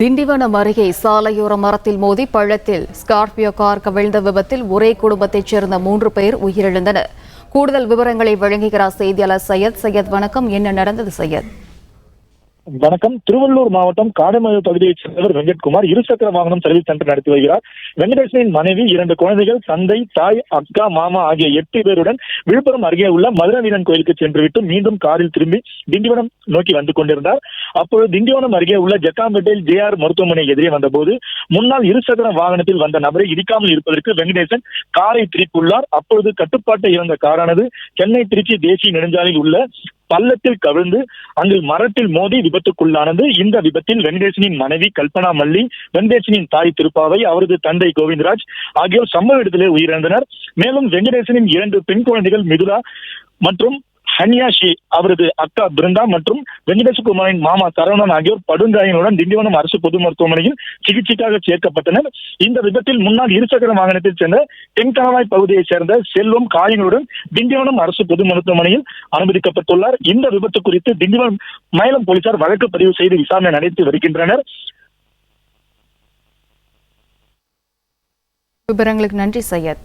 திண்டிவனம் அருகே சாலையோர மரத்தில் மோதி பள்ளத்தில் ஸ்கார்பியோ கார் கவிழ்ந்த விபத்தில் ஒரே குடும்பத்தைச் சேர்ந்த மூன்று பேர் உயிரிழந்தனர். கூடுதல் விவரங்களை வழங்குகிறார் செய்தியாளர் சையத். சையத் வணக்கம். என்ன நடந்தது சையத்? வணக்கம். திருவள்ளூர் மாவட்டம் காடமது பகுதியைச் சேர்ந்தவர் வெங்கட்குமார் இருசக்கர வாகனம் சர்வீஸ் சென்டர் நடத்தி வருகிறார். வெங்கடேசனின் மனைவி இரண்டு குழந்தைகள் தந்தை தாய் அக்கா மாமா ஆகிய எட்டு பேருடன் விழுப்புரம் அருகே உள்ள மதுரவீரன் கோயிலுக்கு சென்றுவிட்டு மீண்டும் காரில் திரும்பி திண்டிவனம் நோக்கி வந்து கொண்டிருந்தார். அப்போது திண்டிவனம் அருகே உள்ள ஜக்காம்பேட்டையில் ஜேஆர் மருத்துவமனை எதிரே வந்தபோது முன்னால் இருசக்கர வாகனத்தில் வந்த நபரை இடிக்காமல் இருப்பதற்கு வெங்கடேசன் காரை திருப்பியுள்ளார். அப்பொழுது கட்டுப்பாட்டை இழந்த காரானது சென்னை திருச்சி தேசிய நெடுஞ்சாலையில் உள்ள பள்ளத்தில் கவிழ்ந்து அங்கு மரத்தில் மோதி விபத்துக்குள்ளானது. இந்த விபத்தில் வெங்கடேசனின் மனைவி கல்பனா மல்லி வெங்கடேசனின் தாய் திருப்பாவை அவரது தந்தை கோவிந்தராஜ் ஆகியோர் சம்பவ இடத்திலே உயிரிழந்தனர். மேலும் வெங்கடேசனின் இரண்டு பெண் குழந்தைகள் மிதுலா மற்றும் ஹன்யாஷி அவரது அக்கா பிருந்தா மற்றும் வெங்கடேசகுமாரின் மாமா சரவணன் ஆகியோர் படுங்காயங்களுடன் திண்டிவனம் அரசு பொது மருத்துவமனையில் சிகிச்சைக்காக சேர்க்கப்பட்டனர். இந்த விபத்தில் முன்னாள் இருசக்கர வாகனத்தைச் சேர்ந்த தென்கணவாய் பகுதியைச் சேர்ந்த செல்வம் காயங்களுடன் திண்டிவனம் அரசு பொது மருத்துவமனையில் அனுமதிக்கப்பட்டுள்ளார். இந்த விபத்து குறித்து திண்டிவனம் மயிலம் போலீசார் வழக்கு பதிவு செய்து விசாரணை நடத்தி வருகின்றனர். விவரங்களுக்கு நன்றி சையத்.